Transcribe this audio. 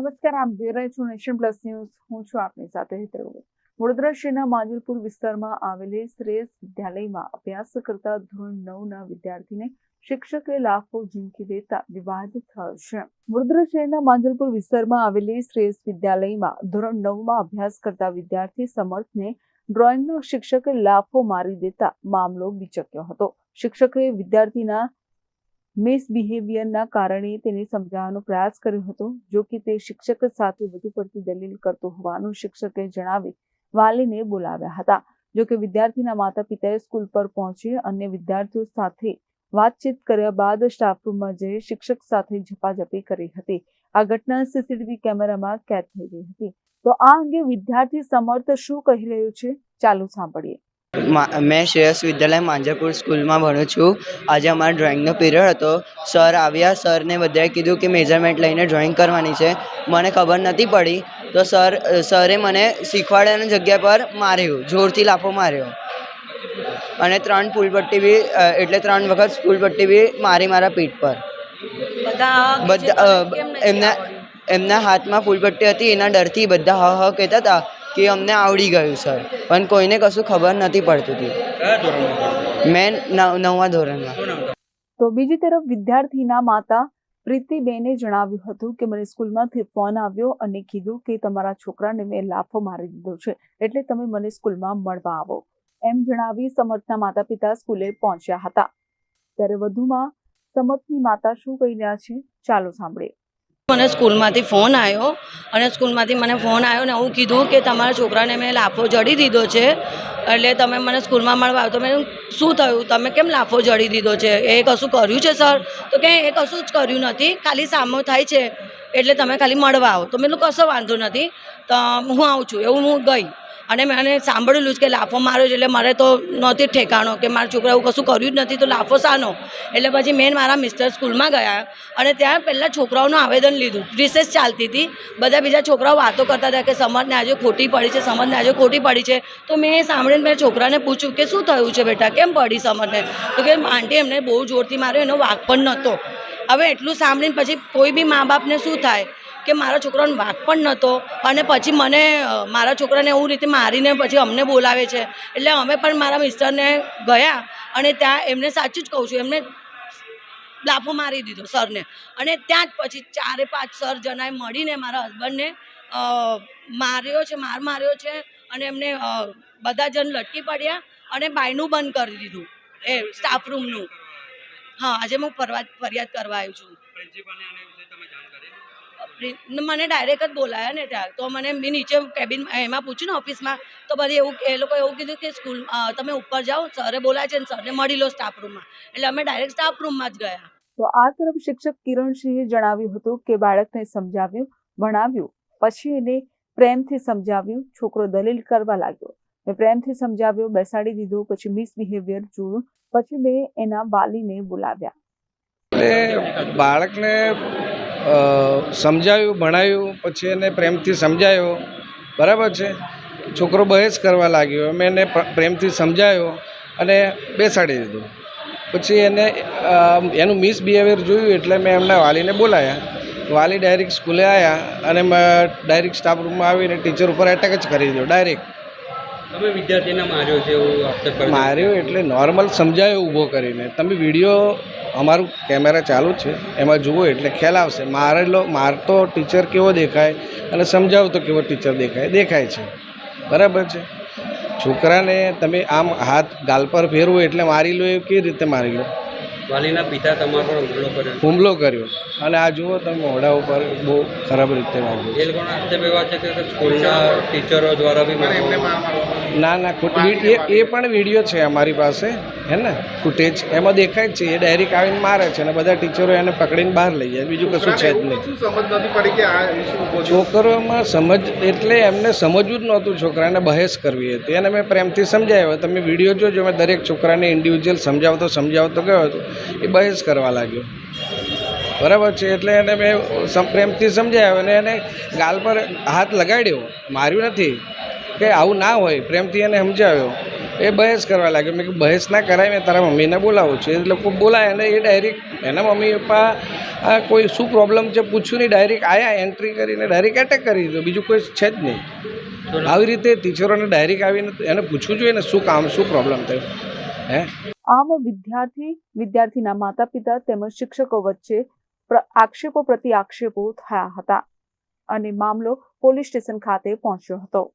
નમસ્કાર, આપ જોઈ રહ્યા છો નેશન પ્લસ ન્યૂઝ. હું છું આપની સાથે હેતર વડોદરા શહેરના માંજલપુર વિસ્તારમાં આવેલી શ્રેષ્ઠ વિદ્યાલયમાં અભ્યાસ કરતા ધોરણ નવના વિદ્યાર્થીને શિક્ષકે લાખો ઝીંકી દેતા વિવાદ થયો છે. વડોદરા શહેરના માંજલપુર વિસ્તારમાં આવેલી શ્રેષ્ઠ વિદ્યાલયમાં ધોરણ નવમાં અભ્યાસ કરતા વિદ્યાર્થી સમર્થને ડ્રોઈંગનો શિક્ષકે લાફો મારી દેતા મામલો બીચક્યો હતો. શિક્ષકે વિદ્યાર્થીના મિસબિહેવિયરના કારણે તેને સમજાવવાનો પ્રયાસ કર્યો હતો, જો કે તે શિક્ષક સાથે વધુ પડતી દલીલ કરતો હોવાનું શિક્ષકે જણાવી વાલીને બોલાવ્યા હતા. જો કે વિદ્યાર્થીના માતા પિતાએ સ્કૂલ પર પહોંચી અન્ય વિદ્યાર્થીઓ સાથે વાતચીત કર્યા બાદ સ્ટાફરૂમમાં જઈ શિક્ષક સાથે ઝપાઝપી કરી હતી. આ ઘટના સીસીટીવી કેમેરામાં કેદ થઈ ગઈ હતી. તો આ અંગે વિદ્યાર્થી સમર્થ શું કહી રહ્યું છે? ચાલુ સાંભળીએ. મા- શ્રેયસ વિદ્યાલય માંજરપુર સ્કૂલમાં ભણું છું. આજે અમારો ડ્રોઈંગનો પીરિયડ હતો. સર આવ્યા. સરને બધાએ કીધું કે મેઝરમેન્ટ લઈને ડ્રોઈંગ કરવાની છે. મને ખબર નથી પડી. તો સર સરે મને શીખવાડ્યાની જગ્યા પર માર્યું. જોરથી લાફો માર્યો. અને ત્રણ ફૂલપટ્ટી બી એટલે ત્રણ વખત ફૂલપટ્ટી બી મારી મારા પીઠ પર. બધા એમના એમના હાથમાં ફૂલપટ્ટી હતી. એના ડરથી બધા હ હ કહેતા હતા. કે અમને આવડી ગયું સર. પણ કોઈને કશું ખબર નથી પડતી હતી મેં નવ નવમા ધોરણમાં. તો બીજી તરફ વિદ્યાર્થીના માતા પ્રીતિબેને જણાવ્યું હતું કે મને સ્કૂલમાંથી ફોન આવ્યો અને કીધું કે તમારા છોકરાને મેં લાફો મારી દીધો છે એટલે તમે મને સ્કૂલમાં મળવા આવો. એમ જણાવી સમર્થના માતા પિતા સ્કૂલે પહોંચ્યા હતા. ત્યારે વધુમાં સમર્થની માતા શું કહી રહ્યા છે ચાલો સાંભળીએ. મને સ્કૂલમાંથી ફોન આવ્યો અને સ્કૂલમાંથી મને ફોન આવ્યો ને એવું કીધું કે તમારા છોકરાને મેં લાફો જડી દીધો છે. એટલે તમે મને સ્કૂલમાં મળવા આવ્યો. તો મેં શું થયું? તમે કેમ લાફો જડી દીધો છે? એ કશું કર્યું છે, સર? તો કે, એ કશું જ કર્યું નથી. ખાલી સામો થાય છે. એટલે તમે ખાલી મળવા આવો. તો મેં કશો વાંધો નથી. તો હું આવું છું. એવું હું ગઈ. અને મેં સાંભળેલું જ કે લાફો માર્યો એટલે મારે તો નહોતી ઠેકાણો કે મારા છોકરા એવું કશું કર્યું જ નથી તો લાફો શાનો? એટલે પછી મેં મારા મિસ્ટર સ્કૂલમાં ગયા અને ત્યાં પહેલાં છોકરાઓનું આવેદન લીધું. રિસેસ ચાલતી હતી. બધા બીજા છોકરાઓ વાતો કરતા હતા કે સમજને આજે ખોટી પડી છે, સમજને આજે ખોટી પડી છે. તો મેં સાંભળીને મેં છોકરાને પૂછ્યું કે શું થયું છે બેટા? કેમ પડી સમજને? તો કે આંટી એમને બહુ જોરથી માર્યો, એનો વાક પણ નહોતો. હવે એટલું સાંભળીને પછી કોઈ બી મા બાપને શું થાય? કે મારા છોકરાનો વાંક પણ નહોતો અને પછી મને મારા છોકરાને એવું રીતે મારીને પછી અમને બોલાવે છે. એટલે અમે પણ મારા મિસ્ટરને ગયા અને ત્યાં એમને સાચું જ કહું છું, એમને લાફો મારી દીધો સરને. અને ત્યાં જ પછી ચારે પાંચ સર જણાએ મળીને મારા હસબન્ડને માર્યો છે, માર માર્યો છે અને એમને બધા જણ લટકી પડ્યા અને બાયનું બંધ કરી દીધું, એ સ્ટાફ રૂમનું હા, આજે હું ફરવા, ફરિયાદ કરવા આવી છું. મને ડાયરેક્ટ જ બોલાયા ને ત્યાં. તો મને મેં નીચે કેબિન એમાં પૂછ્યું ને ઓફિસમાં તો બધી એવું એ લોકો એવું કીધું કે સ્કૂલ તમે ઉપર જાઓ સરે બોલાય છે ને સરને મળી લો સ્ટાફ રૂમમાં એટલે અમે ડાયરેક્ટ સ્ટાફ રૂમમાં જ ગયા. તો આ તરફ શિક્ષક કિરણસિંહે જણાવ્યું હતું કે બાળકને સમજાવ્યું ભણાવ્યું પછી એને પ્રેમથી સમજાવ્યું છોકરો દલીલ કરવા લાગ્યો. મેં પ્રેમથી સમજાવ્યો બેસાડી દીધો પછી મિસબિહેવિયર જોયું પછી મેં એના વાલીને બોલાવ્યા. એટલે બાળકને સમજાવ્યું ભણાવ્યું પછી એને પ્રેમથી સમજાયો. બરાબર છે? છોકરો બહેસ કરવા લાગ્યો. અમે એને પ્રેમથી સમજાયો અને બેસાડી દીધું. પછી એને એનું મિસબિહેવિયર જોયું એટલે મેં એમના વાલીને બોલાયા. વાલી ડાયરેક્ટ સ્કૂલે આવ્યા અને ડાયરેક્ટ સ્ટાફ રૂમમાં આવીને ટીચર ઉપર એટેક જ કરી દીધો, ડાયરેક્ટ. તમે વિદ્યાર્થીને માર્યો છે એવું આક્ષેપ માર્યો એટલે નોર્મલ સમજાયો ઊભો કરીને. તમે વીડિયો અમારું કેમેરા ચાલુ છે. એમાં જુઓ એટલે ખ્યાલ આવશે. મારેલો મારતો ટીચર કેવો દેખાય અને સમજાવતો કેવો ટીચર દેખાય દેખાય છે. બરાબર છે? છોકરાને તમે આમ હાથ ગાલ પર ફેરવો એટલે મારી લો એ કેવી રીતે મારી લો? વાલીના પિતા તમારો હુમલો કર્યો? હુમલો કર્યો. અને આ જુઓ તમે મોઢા ઉપર બહુ ખરાબ રીતે વાગ્યો એ લોકોના આક્ષેપ એવા છે કે સ્કૂલના ટીચરો દ્વારા બી ના ના ખૂટ એ એ પણ વીડિયો છે અમારી પાસે હે ને? ફૂટેજ એમાં દેખાય જ છે એ ડાયરેક્ટ આવીને મારે છે અને બધા ટીચરો એને પકડીને બહાર લઈ જાય બીજું કશું છે જ નહીં. છોકરોમાં સમજ એટલે એમને સમજવું જ નહોતું છોકરાને બહેસ કરવી હતી અને મેં પ્રેમથી સમજાવ્યો તમે વીડિયો જોજો મેં દરેક છોકરાને ઇન્ડિવિજ્યુઅલ સમજાવતો સમજાવતો ગયો હતો એ બહેસ કરવા લાગ્યો. બરાબર છે એટલે એને મેં પ્રેમથી સમજાવ્યો અને એને ગાલ પર હાથ લગાડ્યો. માર્યું નથી. કે આવું ના હોય પ્રેમથી એને સમજાવ્યો. એ બહેસ કરવા લાગ્યો. મેં કીધું બહેસ ના કરાય મેં તારા મમ્મીને બોલાવું છું. એ લોકો બોલાય અને એ ડાયરેક્ટ એના મમ્મી પપ્પા આ કોઈ શું પ્રોબ્લેમ છે પૂછ્યું નહીં. ડાયરેક્ટ આવ્યા એન્ટ્રી કરીને ડાયરેક્ટ એટેક કરી દીધો. બીજું કોઈ છે જ નહીં. આવી રીતે ટીચરોને ડાયરેક્ટ આવીને એને પૂછવું જોઈએ ને શું કામ શું પ્રોબ્લેમ થયો. હે? આમ વિદ્યાર્થી વિદ્યાર્થીના માતા પિતા તેમજ શિક્ષકો વચ્ચે પ્ર- આક્ષેપો પ્રતિ આક્ષેપો થયા હતા અને મામલો પોલીસ સ્ટેશન ખાતે પહોંચ્યો હતો.